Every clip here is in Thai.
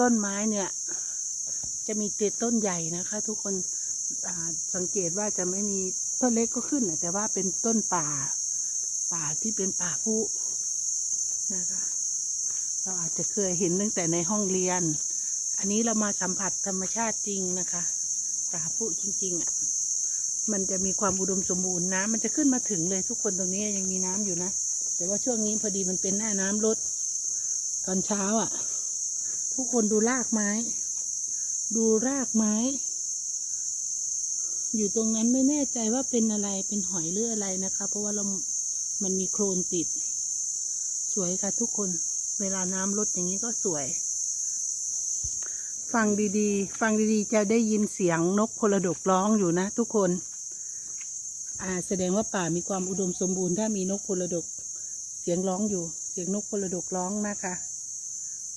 ต้นไม้เนี่ย จะมีเต็ดต้นใหญ่นะคะ ทุกคนสังเกตว่าจะไม่มีต้นเล็กก็ขึ้นแต่ว่าเป็นต้นป่า ป่าที่เป็นป่าพุนะคะ เราอาจจะเคยเห็นตั้งแต่ในห้องเรียน อันนี้เรามาสัมผัสธรรมชาติจริงนะคะ ป่าพุจริงๆอะมันจะมีความอุดมสมบูรณ์น้ำมันจะขึ้นมาถึงเลยทุกคนตรงนี้ยังมีน้ำอยู่นะ แต่ว่าช่วงนี้พอดีมันเป็นหน้าน้ำลดตอนเช้าอะ ทุกคนดูรากไม้ ดูรากไม้ อยู่ตรงนั้นไม่แน่ใจว่าเป็นอะไรเป็นหอยหรืออะไรนะคะ เพราะว่าเรา มันมีโคลนติด สวยค่ะทุกคน เวลาน้ำลดอย่างนี้ก็สวย ฟังดีๆ ฟังดีๆ จะได้ยินเสียงนกพลดกร้องอยู่นะ ทุกคนอ่าแสดงว่าป่ามีความอุดมสมบูรณ์ถ้ามีนกพลดก เสียงร้องอยู่ เสียงนกพลดกร้องนะคะ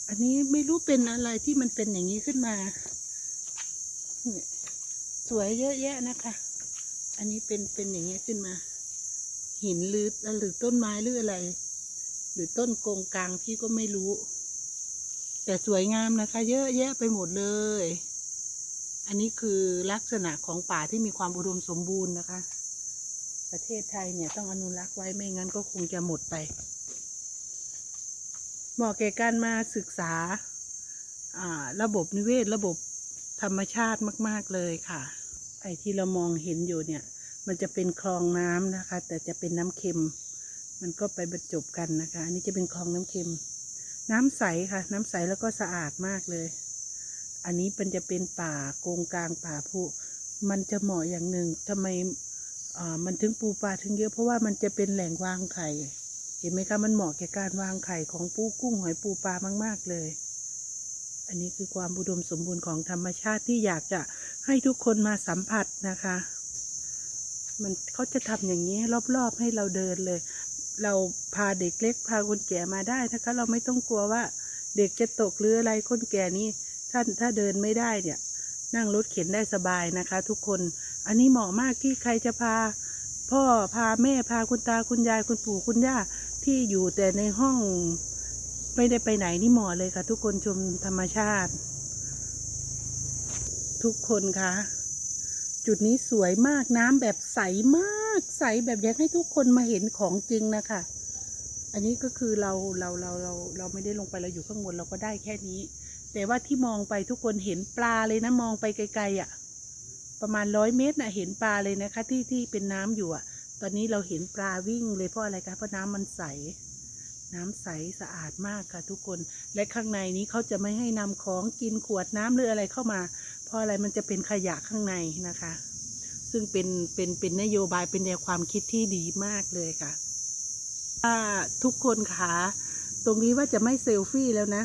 อันนี้ไม่รู้เป็นอะไรที่มันเป็นอย่างนี้ขึ้นมา สวยเยอะแยะนะคะ อันนี้เป็นเป็นอย่างเงี้ขึ้นมา หินหรือหรือต้นไม้หรืออะไร หรือต้นโกงกลางพี่ก็ไม่รู้ แต่สวยงามนะคะ เยอะแยะไปหมดเลย อันนี้คือลักษณะของป่าที่มีความอุดมสมบูรณ์นะคะ ประเทศไทยเนี่ยต้องอนุรักษ์ไว้ไม่งั้นก็คงจะหมดไป เหมาะแก่การมาศึกษาระบบนิเวศ ระบบธรรมชาติมาก ๆ เลยค่ะ ไอ้ที่เรามองเห็นอยู่เนี่ย มันจะเป็นคลองน้ำนะคะ แต่จะเป็นน้ำเค็ม มันก็ไปบรรจบกันนะคะ อันนี้จะเป็นคลองน้ำเค็ม น้ำใสค่ะ น้ำใสแล้วก็สะอาดมากเลย อันนี้มันจะเป็นป่าโกงกลางป่าผุมันจะเหมาะอย่างหนึ่งทำไมอ่ามันถึงปูปลาถึงเยอะ เพราะว่ามันจะเป็นแหล่งวางไข่ เห็นไหมคะมันเหมาะแก่การวางไข่ของปูกุ้งหอยปูปลามาก ๆ เลย อันนี้คือความอุดมสมบูรณ์ของธรรมชาติที่อยากจะให้ทุกคนมาสัมผัสนะคะ มันเขาจะทำอย่างนี้รอบๆให้เราเดินเลย เราพาเด็กเล็กพาคนแก่มาได้นะคะ เราไม่ต้องกลัวว่าเด็กจะตกหรืออะไรคนแก่นี้ท่านถ้าเดินไม่ได้เนี่ย นั่งรถเข็นได้สบายนะคะ ทุกคน อันนี้เหมาะมากที่ใครจะพา พ่อพาแม่พาคุณตาคุณยายคุณปู่คุณย่า ที่อยู่แต่ในห้องไม่ได้ไปไหนนี่เหมาะเลยค่ะ ทุกคนชมธรรมชาติ ทุกคนคะจุดนี้สวยมากน้ำแบบใสมากใสแบบอยากให้ทุกคนมาเห็นของจริงนะคะ อันนี้ก็คือเราเราเราเราเราไม่ได้ลงไปเราอยู่ข้างบนเราก็ได้แค่นี้ แต่ว่าที่มองไปทุกคนเห็นปลาเลยนะมองไปไกลๆอะ่ะ ประมาณร้อยเมตรน่ะเห็นปลาเลยนะคะ ที่ที่เป็นน้ำอยู่อะ ตอนนี้เราเห็นปลาวิ่งเลยเพราะอะไรคะเพราะน้ำมันใส น้ำใสสะอาดมากค่ะทุกคน และข้างในนี้เขาจะไม่ให้นำของกินขวดน้ำหรืออะไรเข้ามา เพราะอะไรมันจะเป็นขยะข้างในนะคะ ซึ่งเป็นเป็นเป็นนโยบายเป็นแนวความคิดที่ดีมากเลยค่ะทุกคนคะตรงนี้ว่าจะไม่เซลฟี่แล้วนะ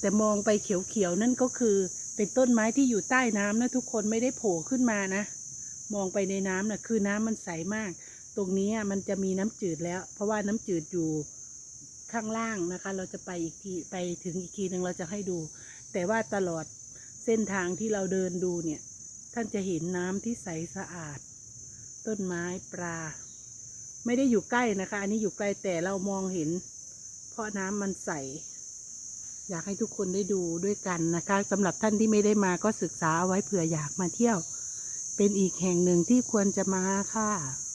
แต่มองไปเขียวๆนั่นก็คือเป็นต้นไม้ที่อยู่ใต้น้ำนะทุกคนไม่ได้โผล่ขึ้นมานะ มองไปในน้ำนะ่ะคือน้ำมันใสมาก ตรงนี้มันจะมีน้ำจืดแล้ว เพราะว่าน้ำจืดอยู่ข้างล่างนะคะ เราจะไปอีกทีไปถึงอีกทีหนึ่งเราจะให้ดู แต่ว่าตลอดเส้นทางที่เราเดินดูเนี่ย ท่านจะเห็นน้ำที่ใสสะอาด ต้นไม้ปลา ไม่ได้อยู่ใกล้นะคะ อันนี้อยู่ไกลแต่เรามองเห็น เพราะน้ำมันใสอยากให้ทุกคนได้ดูด้วยกันนะคะสำหรับท่านที่ไม่ได้มาก็ศึกษาเอาไว้เผื่ออยากมาเที่ยว เป็นอีกแห่งหนึ่งที่ควรจะมาค่ะ